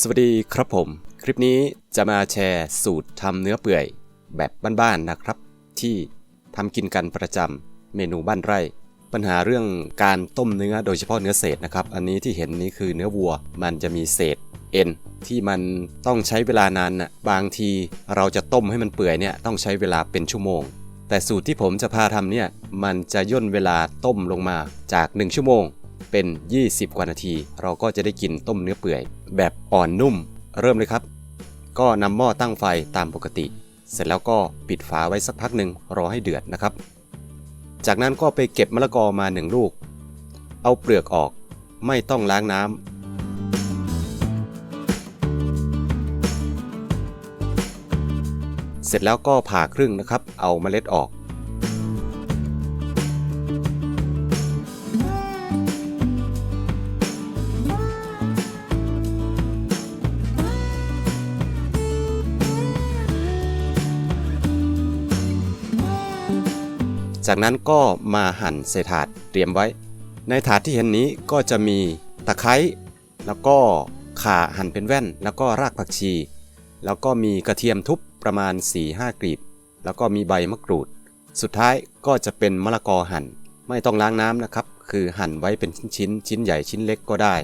สวัสดีครับผม คลิปนี้จะมาแชร์สูตรทำเนื้อเปื่อยแบบบ้านๆนะครับ ที่ทำกินกันประจำเมนูบ้านไร่ ปัญหาเรื่องการต้มเนื้อโดยเฉพาะเนื้อเศษนะครับ อันนี้ที่เห็นนี้คือเนื้อวัวมันจะมีเศษเอ็นที่มันต้องใช้เวลานานนะบางทีเราจะต้มให้มันเปื่อยเนี่ยต้องใช้เวลาเป็นชั่วโมง แต่สูตรที่ผมจะพาทำเนี่ยมันจะย่นเวลาต้มลงมาจาก 1 ชั่วโมง เป็น 20 กว่านาที เราก็จะได้กินต้มเนื้อเปื่อย แบบอ่อนนุ่ม เริ่มเลยครับ ก็นำหม้อตั้งไฟตามปกติ เสร็จแล้วก็ปิดฝาไว้สักพักหนึ่งรอให้เดือดนะครับ จากนั้นก็ไปเก็บมะละกอมาหนึ่งลูก เอาเปลือกออก ไม่ต้องล้างน้ำเสร็จแล้วก็ผ่าครึ่งนะครับ เอาเมล็ดออก จากนั้นก็มาหั่นใส่ถาดเตรียมไว้ ในถาดที่เห็นนี้ก็จะมีตะไคร้แล้วก็ข่าหั่นเป็นแว่น แล้วก็รากผักชี แล้วก็มีกระเทียมทุบประมาณ 4-5 กลีบ แล้วก็มีใบมะกรูด สุดท้ายก็จะเป็นมะละกอหั่น ไม่ต้องล้างน้ำนะครับ คือหั่นไว้เป็นชิ้นๆ ชิ้นใหญ่ชิ้นเล็กก็ได้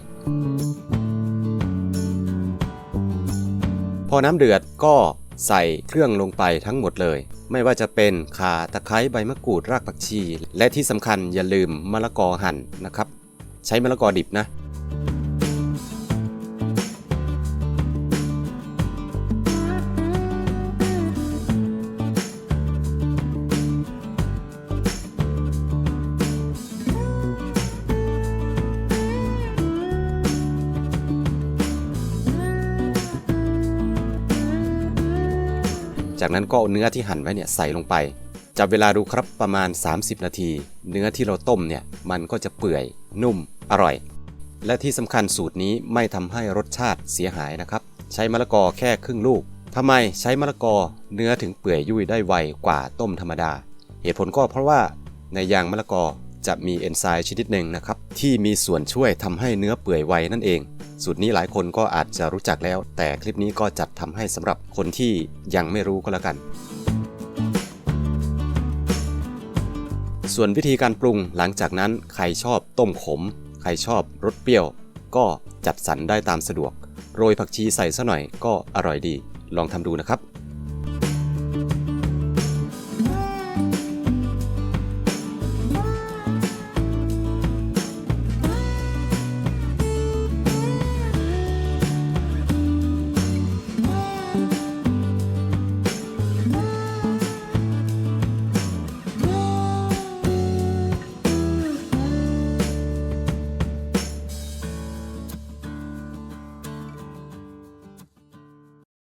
พอน้ำเดือดก็ ใส่เครื่องลงไปทั้งหมดเลย ไม่ว่าจะเป็นขาตะไคร้ใบมะกรูดรากผักชี และที่สำคัญอย่าลืมมะละกอหั่นนะครับ ใช้มะละกอดิบนะ จากนั้นก็เอาเนื้อที่หั่นไว้เนี่ยใส่ลงไป จับเวลาดูครับประมาณ 30 นาที เนื้อที่เราต้มเนี่ยมันก็จะเปื่อย นุ่ม อร่อย และที่สำคัญสูตรนี้ไม่ทำให้รสชาติเสียหายนะครับ ใช้มะละกอแค่ครึ่งลูกทำไมใช้มะละกอเนื้อถึงเปื่อยยุ่ยได้ไวกว่าต้มธรรมดา เหตุผลก็เพราะว่าในยางมะละกอจะมีเอนไซม์ชนิดหนึ่งนะครับที่มีส่วนช่วยทำให้เนื้อเปื่อยไวนั่นเอง สูตรนี้หลายคนก็อาจจะรู้จักแล้ว แต่คลิปนี้ก็จัดทำให้สำหรับคนที่ยังไม่รู้ก็แล้วกัน ส่วนวิธีการปรุงหลังจากนั้นใครชอบต้มขม ใครชอบรสเปรี้ยว ก็จัดสรรได้ตามสะดวก โรยผักชีใส่ซะหน่อยก็อร่อยดี ลองทำดูนะครับ